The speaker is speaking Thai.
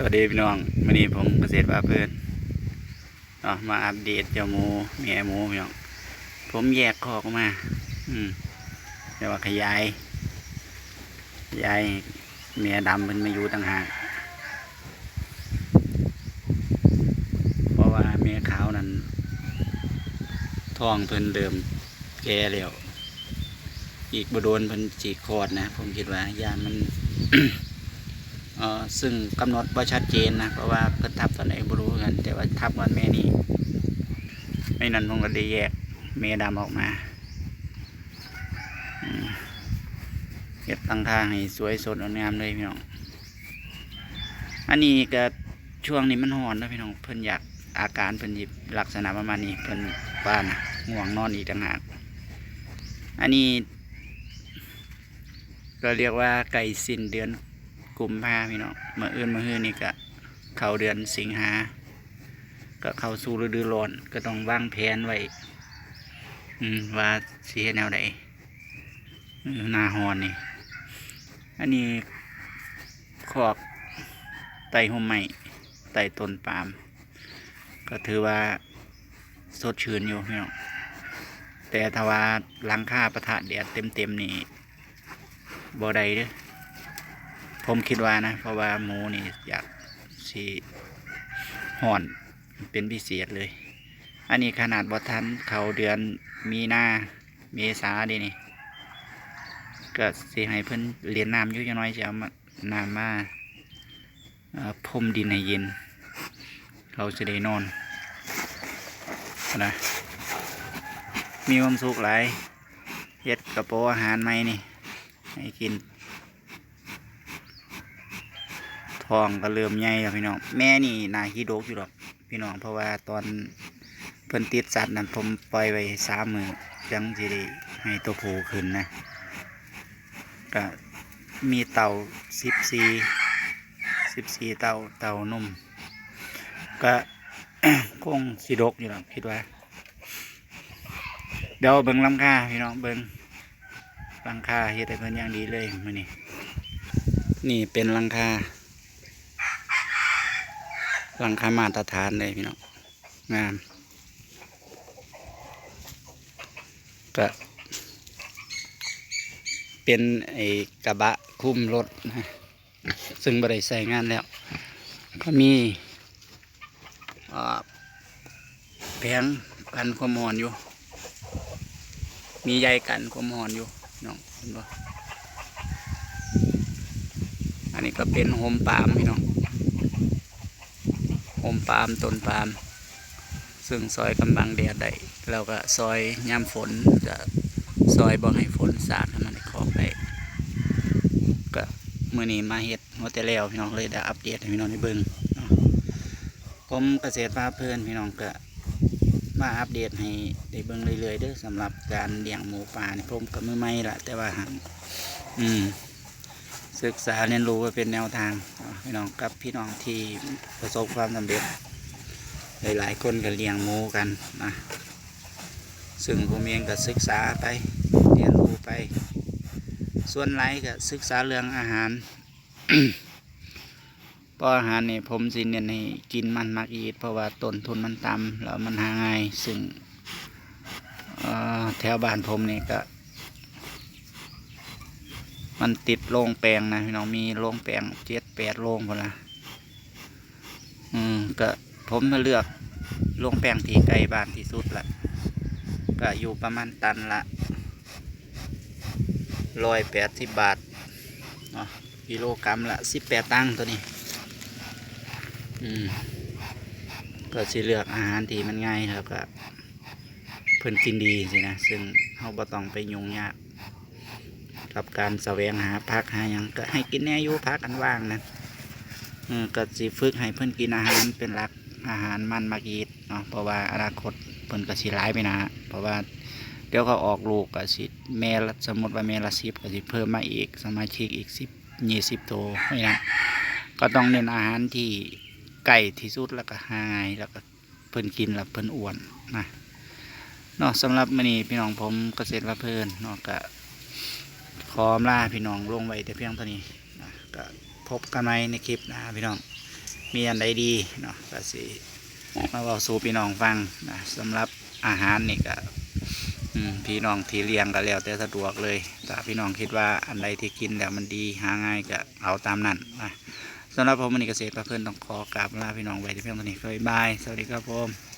สวัสดีพี่น้องวันนี้ผมเกษตรว่าเพื่อนเนาะมาอัปเดตเจ้าหมูแม่หมูพี่น้องผมแยกคอกมา อืมเดี๋ยวว่าขยายขยายเมียดำมันมาอยู่ต่างหากเพราะว่าเมียขาวนั้นท้องเพิ่นเดิมแก่แล้วอีกบโดนเพิ่นจีคอดนะ ผมคิดว่ายานมัน ซึ่งกำหนดว่าชัดเจนนะเพราะว่าเพิ่นทับตอนไหนบ่รู้กัน แต่ว่าทับวันแม่นี่ไม่นั้นผมก็ได้แยกเมดำออกมาเก็บตั้งทางให้สวยสดงดงามเลยพี่น้องอันนี้ก็ช่วงนี้มันร้อนนะพี่น้องเพิ่นอยากอาการเพิ่นหยิบลักษณะประมาณนี้เพิ่นบ้านง่วงนอนอีกต่างหากอันนี้ ก็เรียกว่าไก่สิ้นเดือน กุมภาพี่น้องเมื่ออื่นเมื่อฮื้อนี่ก็เข้าเดือนสิงหา ก็เข้าสู่ฤดูร้อนก็ต้องวางแผนไว้อืมว่าสีแนวใดเออหนาฮอนนี่ อันนี้ขอกไต่ห่มไม้ไต่ต้นปาล์มก็ถือว่าสดชื่นอยู่พี่น้องแต่ถ้าว่าลังคาประทะแดดเต็มๆนี่บ่ได้เด้อ ผมคิดว่านะ เพราะว่าหมูนี่อยากสีห่อนเป็นพิเศษเลย อันนี้ขนาดบ่ทันเขาเดือนมีนาเมษาดินี่ ก็สิให้เพิ่อนเรียนน้ำยู่จังน้อยจะเอามาน้ำมาพรมดินให้เย็นเขาจะได้นอนนะมีความสุขหลายเฮ็ดกระโปงอาหารใหม่นี่ ให้กิน ทองก็เริ่มใหญ่แล้วพี่น้องแม่นี่นาฮีโดกอยู่หรอกพี่น้องเพราะว่าตอนเพิ่นติดสัตว์นั้นผมปล่อยไว้สามมือจังสิได้ให้ตัวผูขึ้นนะก็มีเต่าสิบสี่สิบสี่เต่าเต่านุ่ม ก็คงสิดกอยู่หรอกคิดว่าเดี๋ยวเบิ่งลำค่าพี่น้องเบิ่งลังคาเฮ็ดให้เพิ่นอย่างดีเลยมื้อนี้นี่เป็นลังคา หลังคามาตรฐานเลยพี่น้องงามก็เป็นไอ้กระบะคุ้มรถนะซึ่งบริใส่งานแล้ว ก็มีแผงกันความร้อนอยู่ มีใยกันความร้อนอยู่น้องเห็นปะอันนี้ก็เป็นโฮมปาล์มพี่น้อง มปาล์มต้นปาล์มซึ่งซอยกำบังแดดได้แล้วก็ซอยยามฝนจะซอยบ่ให้ฝนสาดให้มันในคลองได้ก็มื่อนี้มาเฮ็ดหัวแต่แล้วพี่น้องเลยได้อัปเดตให้พี่น้องได้เบิ่งผมเกษตรฟ้าเพลินพี่น้องก็มาอัปเดตให้ได้เบิ่งเรื่อยๆเด้อสำหรับการเลี้ยงหมูป่านี่ผมก็มือใหม่ละแต่ว่าหันอืม ศึกษาเรียนรู้ไว้เป็นแนวทางพี่น้องกับพี่น้องที่ประสบความสำเร็จ หลายๆคนก็เลี้ยงหมูกันนะซึ่งผมเองก็ศึกษาไปเรียนรู้ไป ส่วนไรก็ศึกษาเรื่องอาหารเพราะอาหารนี่ผมสิเน้นให้กินมันมักอีดเพราะว่าต้นทุนมันต่ำแล้วมันหาง่ายซึ่งแถวบ้านผมนี่ก็ มันติดโรงแปลงนะพี่น้องมีโรงแปลงเจ็ดแปดโรงพอละอืมก็ผมมาเลือกโรงแปลงที่ใกล้บ้านที่สุดละก็อยู่ประมาณตันละร้อยแปดสิบบาทเนาะกิโลกรัมละสิบแปดตังค์ตัวนี้ อืมก็สิเลือกอาหารที่มันง่ายแล้วก็เพิ่นกินดีสินะ ซึ่งเราบ่ต้องไปยุ่งยาก กับการแสวงหาพักหาหยังก็ให้กินแน่อยู่พักอันว่างนะเออก็สิฝึกให้เพิ่อนกินอาหารเป็นหลักอาหารมันมากีดเนาะเพราะว่าอนาคตเพิ่นก็สิร้ายไปนะฮะเพราะว่าเดี๋ยวเขาออกลูกก็สิแม่สมมติว่าแม่ละสิบก็สิเพิ่มมาอีกสมาชิกอีกสิบยี่สิบตัวไม่นะก็ต้องเน้นอาหารที่ไก่ที่สุดแล้วก็หาง่ายแล้วก็เพิ่นกินแล้วเพิ่นอ้วนนะเนาะสำหรับมื้อนี้พี่น้องผมเกษตรว่าเพิ่นเนาะก็ ขออำลาพี่น้องลงไว้แต่เพียงเท่านี้นะก็พบกันใหมในคลิปนะพี่น้อง มีอันใดดีเนาะก็สิมาเว้าสู่พี่น้องฟังนะสำหรับอาหารนี่ก็พี่น้องที่เลี้ยงก็แล้วแต่สะดวกเลยถ้าพี่น้องคิดว่าอันใดที่กินแล้วมันดีหาง่ายก็เอาตามนั้นนะสำหรับผมวันนี้เกษตรประเพื่อนต้องขอกราบลาพี่น้องไว้ที่เพียงเท่านี้บ๊ายบายสวัสดีครับผม